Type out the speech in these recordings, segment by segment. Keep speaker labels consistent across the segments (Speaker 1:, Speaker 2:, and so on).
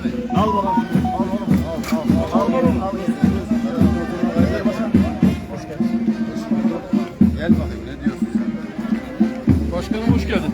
Speaker 1: abi.
Speaker 2: Al bakalım. Al oğlum. Al al al. Al oğlum. Al.
Speaker 3: Gel bakayım ne diyorsun sen?
Speaker 4: Başkanım hoş geldin.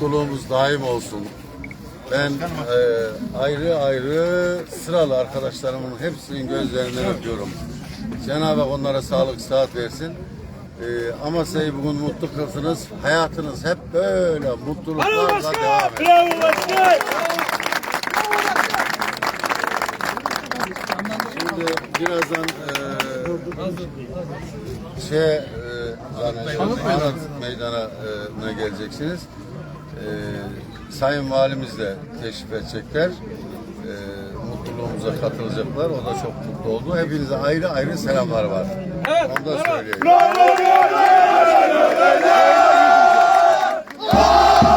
Speaker 3: Mutluluğumuz daim olsun. Ben e, ayrı ayrı sıralı arkadaşlarımın hepsinin gözlerinden öpüyorum. Cenab-ı Hak onlara sağlık, sıhhat versin. E, Amasya'yı bugün mutlu kılsınız. Hayatınız hep böyle mutluluklarla devam edin.
Speaker 4: Bravo başkan.
Speaker 3: Şimdi birazdan e, şey e, zannediyorum Anıt Meydanı'na geleceksiniz. E, Sayın Valimiz de teşrif edecekler. E, mutluluğumuza katılacaklar. O da çok mutlu oldu. Hepinize ayrı ayrı selamlar var. Onu da söyleyeyim.
Speaker 2: Yeşil!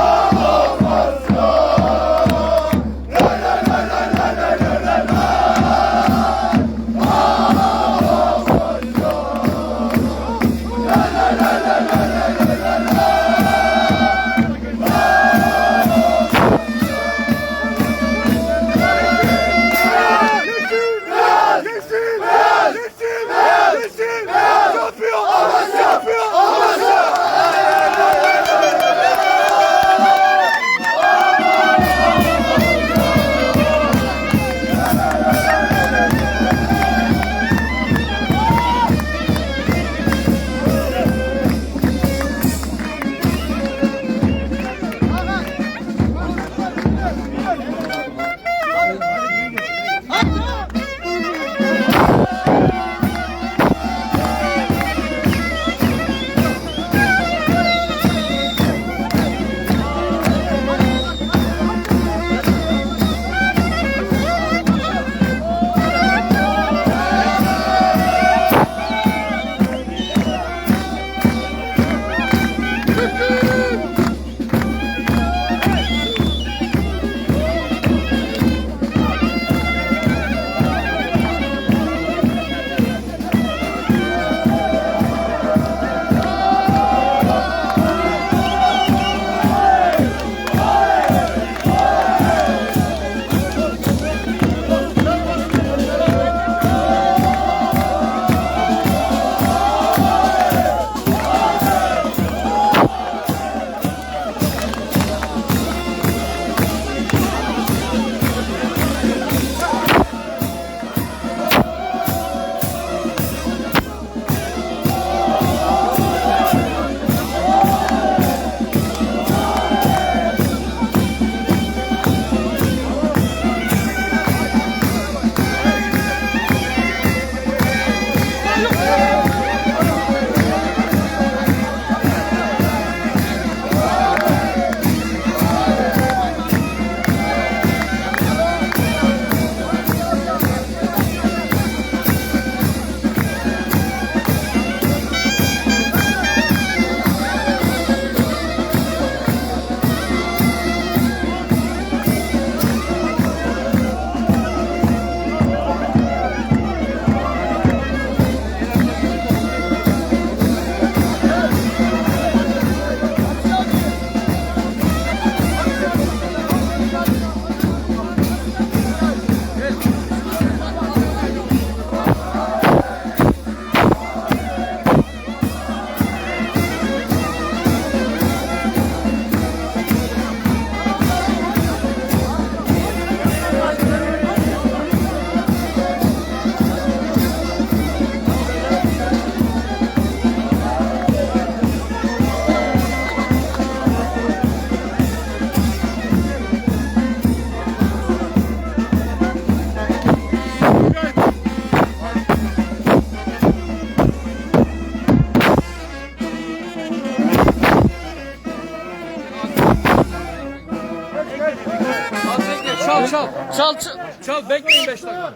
Speaker 4: Çal. Çal çal. Çal bekleyin 5 dakika.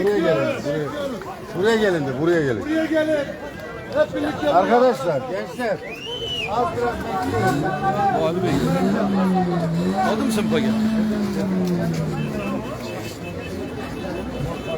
Speaker 3: Buraya gelin. Buraya, buraya gelin de buraya gelin.
Speaker 2: Buraya gelin. Hep birlikte.
Speaker 3: Arkadaşlar, gençler. Az biraz bekleyin.
Speaker 4: Abi Bey. Aldın mı sen bu paket?